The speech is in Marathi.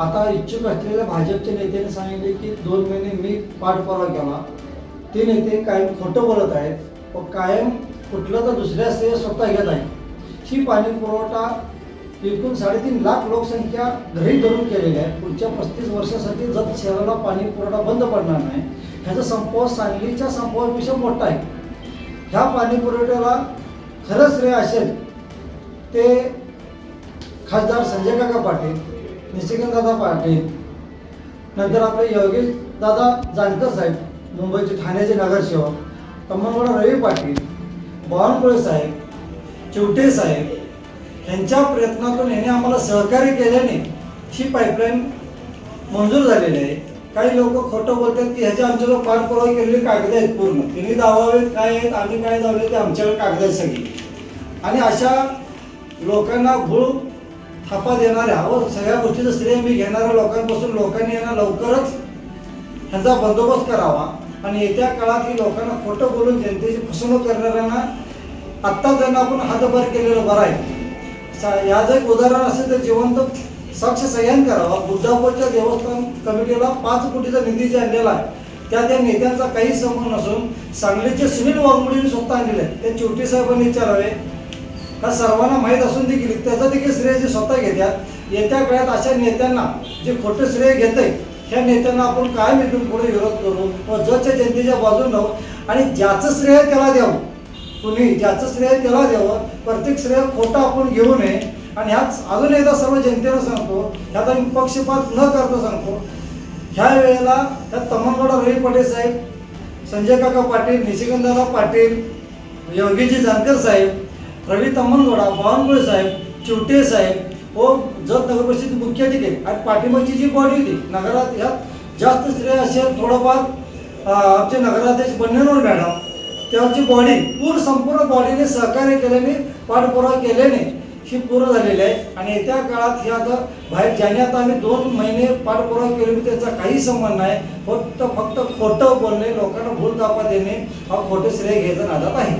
आता इच्छुक असलेल्या भाजपच्या नेत्याने सांगितले की दोन महिने मी पाठपुरावा केला. ते नेते कायम खोटं बोलत आहेत व कायम कुठलं तर दुसऱ्या श्रेय स्वतः घेत आहे ही पाणी पुरवठा एकूण साडेतीन लाख लोकसंख्या घरी धरून केलेली आहे. पुढच्या पस्तीस वर्षासाठी जत शहराला पाणी पुरवठा बंद पडणार नाही. ह्याचा संपव सांगलीच्या संपवापेक्षा मोठा आहे. ह्या पाणी पुरवठ्याला खरंच श्रेय असेल ते खासदार संजय काका पाटील निशिकांत दादा पाटील नंतर आपले योगेश दादा जानकर साहेब मुंबईचे ठाण्याचे नगरसेवक तम्मनगौडा रवी पाटील बावनकुळे साहेब चिवटे साहेब यांच्या प्रयत्नातून याने आम्हाला सहकार्य केल्याने ही पाईपलाईन मंजूर झालेली आहे. काही लोक खोटं बोलतात की ह्याच्या आमच्या लोक पाठपुरावा केलेली कागद आहेत पूर्ण. त्यांनी दावावेत काय आहेत आम्ही काय दावले ते आमच्याकडे कागद आहेत सगळी. आणि अशा लोकांना भूळ थापा देणाऱ्या व सगळ्या गोष्टीचं श्रेय मी घेणाऱ्या लोकांपासून लोकांनी यांना लवकरच ह्यांचा बंदोबस्त करावा. आणि येत्या काळात ही लोकांना खोटं बोलून जनतेची फसवणूक करणाऱ्यांना आत्ता त्यांना आपण हातभार केलेलं बरं आहे. या याचं एक उदाहरण असेल तर जिवंत साक्ष सह्यान करावा. बुद्धापूरच्या देवस्थान कमिटीला पाच कोटीचा निधी जे आणलेला आहे त्या त्या नेत्यांचा काही संबंध नसून सांगलीचे सुनील वाघमोडीने स्वतः आणलेले आहे. ते चिवटी साहेबांनी विचारावे. हा सर्वांना माहीत असून देखील त्याचं देखील श्रेय जे स्वतः घेतात येत्या काळात अशा नेत्यांना जे खोटं श्रेय घेत आहे ह्या नेत्यांना आपण कायम इथून पुढे विरोध करू व जच्या जनतेच्या बाजून राहू. आणि ज्याचं श्रेय त्याला द्यावं कुणी ज्याचं श्रेय त्याला द्यावं प्रत्येक श्रेय खोटं आपण घेऊ नये. आणि ह्याच अजून एकदा सर्व जनतेला सांगतो ह्याचा मी पक्षपात न करता सांगतो ह्या वेळेला ह्या तमनगडा रवी पटेल साहेब संजय काका पाटील निशिगंधदा पाटील योगीजी जानकर साहेब रवी तम्मनगौडा बावनकुळे साहेब चिवटे साहेब व जत नगर परिषद मुख्य अधिकारी आणि पाठिंबाची जी बॉडी होती नगरात ह्यात जास्त स्त्रिया असेल थोडंफार आमचे नगराध्यक्ष बन्नेनोर मॅडम त्यांची बॉडी पूर्ण संपूर्ण बॉडीने सहकार्य केल्याने पाठपुरावा केल्याने ही पूर्ण झालेली आहे. आणि येत्या काळात हे आता बाहेर ज्याने आता आम्ही दोन महिने पाठपुरावा केले म्हणजे मी त्याचा काही संबंध नाही. फक्त फक्त खोटं बोलणे लोकांना भूल दापा देणे हा खोटे श्रेय घ्यायचा नादात आहे.